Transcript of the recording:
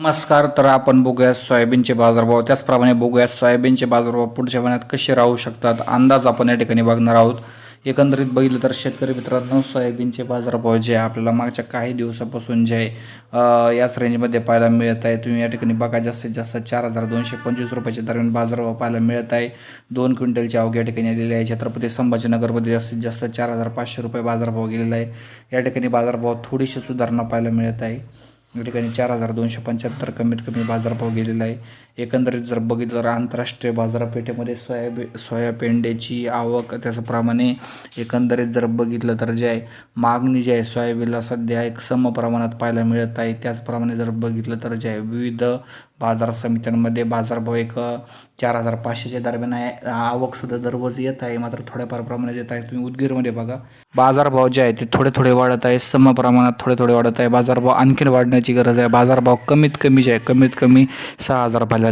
नमस्कार तर आपण बघूया सोयाबीनचे बाजारभाव. त्याचप्रमाणे बघूया सोयाबीनचे बाजारभाव पुढच्या महिन्यात कसे राहू शकतात? अंदाज आपण या ठिकाणी बघणार आहोत. एकंदरीत बघितलं तर शेतकरी मित्रांनो सोयाबीनचे बाजारभाव जे आहे आपल्याला मागच्या काही दिवसापासून जे आहे याच रेंजमध्ये पाहायला मिळत आहे. तुम्ही या ठिकाणी बघा जास्तीत जास्त चार हजार दोनशे पंचवीस रुपयाच्या दरम्यान बाजारभाव पाहायला मिळत आहे. दोन क्विंटलच्या अवघ्या ठिकाणी आलेले आहे. छत्रपती संभाजीनगरमध्ये जास्तीत जास्त चार हजार पाचशे रुपये बाजारभाव गेलेला आहे. या ठिकाणी बाजारभाव थोडीशी सुधारणा पाहायला मिळत आहे. या ठिकाणी चार हजार दोनशे पंच्याहत्तर कमीत कमी बाजारभाव गेलेला आहे. एकंदरीत जर बघितलं तर आंतरराष्ट्रीय बाजारपेठेमध्ये सोयाबी सोयापेंड्याची आवक त्याचप्रमाणे एकंदरीत जर बघितलं तर जे आहे मागणी जी आहे सोयाबीनला सध्या एक सम प्रमाणात पाहायला मिळत आहे. त्याचप्रमाणे जर बघितलं तर जे आहे विविध बाजार समित्यांमध्ये बाजारभाव एक चार हजार पाचशेच्या दरम्यान आहे. आवकसुद्धा दररोज येत आहे मात्र थोड्याफार प्रमाणात येत आहे. तुम्ही उदगीरमध्ये बघा. बाजारभाव जे आहे ते थोडे थोडे वाढत आहे सम प्रमाणात थोडे थोडे वाढत आहे. बाजारभाव आणखीन करण्याची गरज आहे. बाजारभाव कमीत कमी जे आहे कमीत कमी सहा हजार पाहिला